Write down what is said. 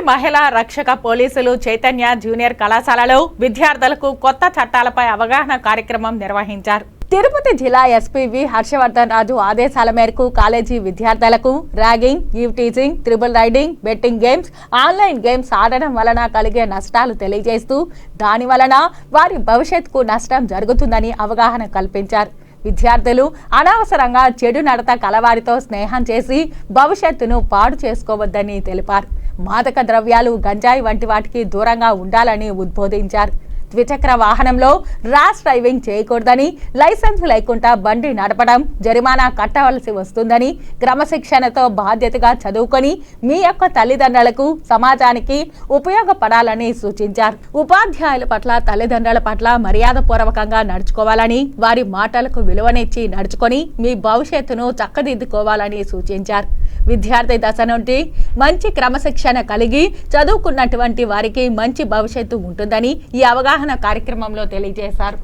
ఏలూరి మహిళా రక్షక పోలీసులు చైతన్య జూనియర్ కళాశాలలో విద్యార్థులకు కొత్త చట్టాలపై అవగాహన కార్యక్రమం నిర్వహించారు. తిరుపతి జిల్లా ఎస్పీవి హర్షవర్ధన్ రాజు ఆదేశాల మేరకు కాలేజీ విద్యార్థులకు ragging eve teaching triple riding betting games online games ఆడడం వలన కలిగే నష్టాలు తెలియజేస్తూ దాని వలన వారి భవిష్యత్తుకు నష్టం జరుగుతుందని అవగాహన కల్పించారు. విద్యార్థులు అనవసరంగా చెడు నడత కలవారితో స్నేహం చేసి భవిష్యత్తును పాడు చేసుకోవద్దని తెలిపారు. మాదక ద్రవ్యాలు గంజాయి వంటి వాటికి దూరంగా ఉండాలని ఉద్బోధించారు. ద్విచక్ర వాహనంలో ర్యాష్ డ్రైవింగ్ చేయకూడదని లైసెన్స్ లేకుండా బండి నడపడం జరిమానా కట్టవలసి వస్తుందని క్రమశిక్షణతో బాధ్యతగా చదువుకొని మీ యొక్క తల్లిదండ్రులకు సమాజానికి ఉపయోగపడాలని సూచించారు. ఉపాధ్యాయుల పట్ల తల్లిదండ్రుల పట్ల మర్యాదపూర్వకంగా నడుచుకోవాలని వారి మాటలకు విలువనిచ్చి నడుచుకొని మీ భవిష్యత్తును చక్కదిద్దుకోవాలని సూచించారు. విద్యార్థి దశ నుండి మంచి క్రమశిక్షణ కలిగి చదువుకున్నటువంటి వారికి మంచి భవిష్యత్తు ఉంటుందని ఈ అవగాహన అవగాహన కార్యక్రమంలో తెలియజేశారు.